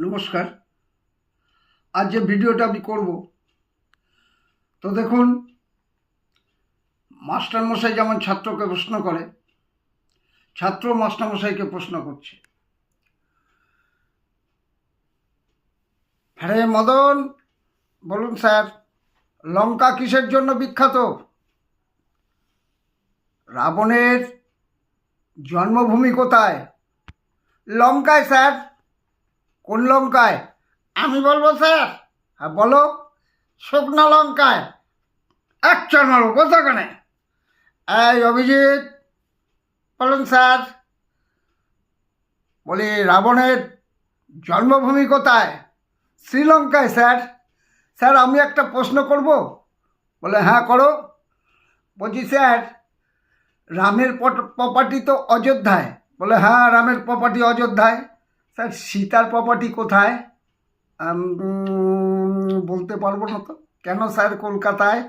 নমস্কার। আজ যে ভিডিওটা আমি করব, তো দেখুন, মাস্টারমশাই যেমন ছাত্রকে প্রশ্ন করে, ছাত্র মাস্টারমশাইকে প্রশ্ন করছে। হ্যাঁ মদন, বলুন স্যার, লঙ্কা কিসের জন্য বিখ্যাত? রাবণের জন্মভূমি কোথায়? লঙ্কায়, স্যার। কোন লঙ্কায়? আমি বলব, স্যার। বলো, শুকনো লঙ্কায়। আচ্ছা মারো কোথাখানে এই অভিজিৎ, বলুন, স্যার। বলি, রাবণের জন্মভূমি কোথায়? শ্রীলঙ্কায়, স্যার। স্যার, আমি একটা প্রশ্ন করব? বলে হ্যাঁ করো। বলছি, স্যার, রামের প্রপার্টি তো অযোধ্যায়। বলে হ্যাঁ রামের প্রপার্টি অযোধ্যায়। স্যার, সীতার প্রপার্টি কোথায়? বলতে পারব না তো। কেন স্যার কলকাতায়?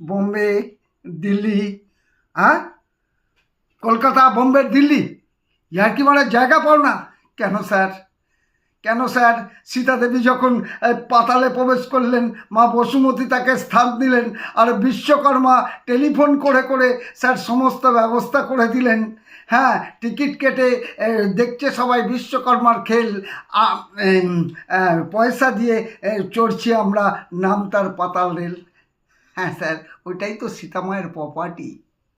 বোম্বে, দিল্লি হ্যাঁ? কলকাতা, বোম্বে, দিল্লি? ইয়ার কি মানে জায়গা পাও না? কেন স্যার? কেন স্যার? সীতা দেবী যখন পাতালে প্রবেশ করলেন, মা বসুমতী তাকে স্থান দিলেন, আর বিশ্বকর্মা টেলিফোন করে করে স্যার সমস্ত ব্যবস্থা করে দিলেন। হ্যাঁ টিকিট কেটে দেখছে সবাই বিশ্বকর্মার খেল। পয়সা দিয়ে চড়ছি আমরা নাম তার পাতাল রেল। হ্যাঁ স্যার, ওইটাই তো সীতামায়ের প্রপার্টি